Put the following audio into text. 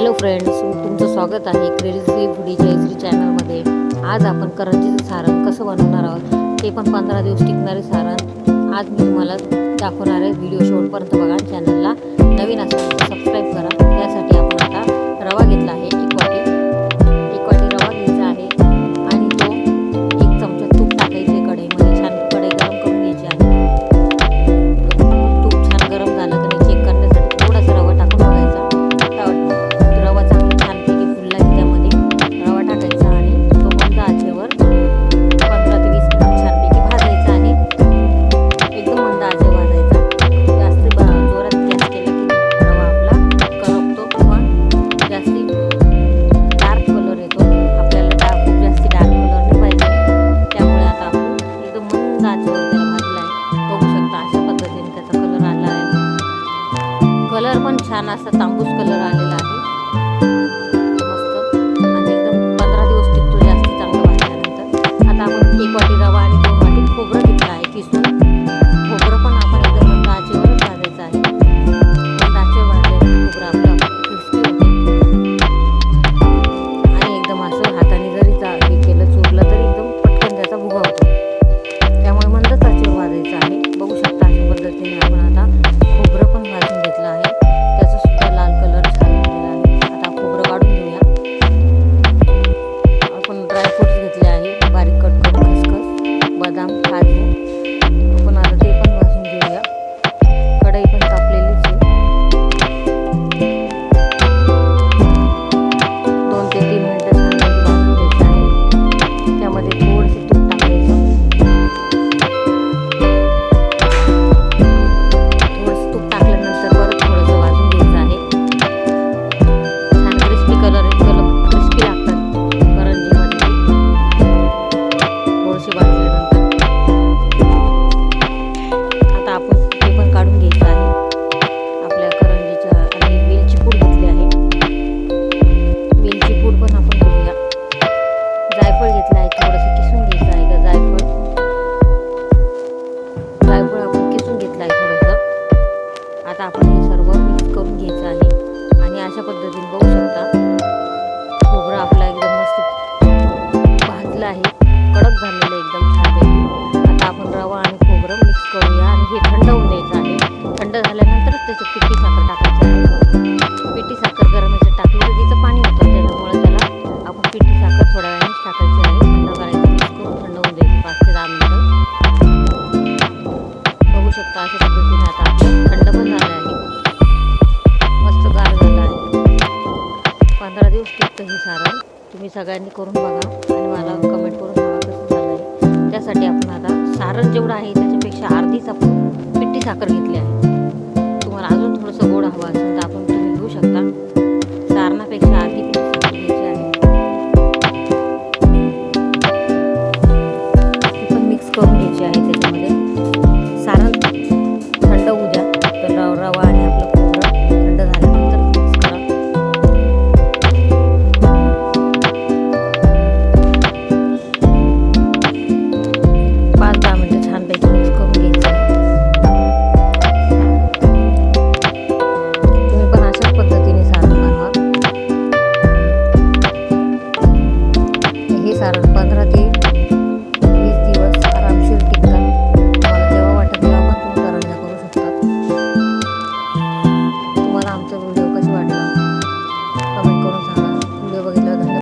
Hello friends तुमचं स्वागत आहे क्रेझी फुडी जयश्री चॅनलमध्ये आज आपण करंजीचं सारण कसं बनवणार आहोत ते पण पंधरा दिवस टिकणारे सारण आज मी तुम्हाला दाखवणार आहे व्हिडिओ शेवटपर्यंत बघा चॅनलला नवीन असेल सबस्क्राईब करा. त्यासाठी त्याला भाजला आहे? बघू शकता अशा पद्धतीने त्याचा कलर आला आहे. कलर पण छान असा तांबूस कलर आलेला आहे. जायफळ आपण किसून घेतलं आहे थोडंसं. आता आपण हे सर्व मिक्स करून घ्यायचं आहे. आणि अशा पद्धतीने बघू शकता खोबरं आपला एकदम मस्त भाजलं आहे. कडक झालेलं आहे एकदम छान आता आपण रवा आणि खोबरं मिक्स करूया आणि हे थंड होऊन द्यायचं आहे. थंड झाल्यानंतरच त्याच्यात पिठी साखर टाकायची शकता अशा पद्धतीने आता थंड पण झालं आहे. मस्त गार झालं आहे. पंधरा दिवस टिकतं हे सारण. तुम्ही सगळ्यांनी करून बघा आणि मला कमेंट करून सांगा कसं झालं आहे त्यासाठी आपण आता सारण जेवढं आहे त्याच्यापेक्षा अर्धीच आपण पिठी साखर घेतली आहे.